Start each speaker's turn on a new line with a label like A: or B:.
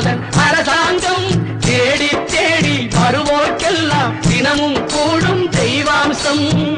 A: நாதன் அரசாங்கம் தேடி தேடி வருவோர்க்கெல்லாம் தினமும் கூடும் தெய்வாம்சம்.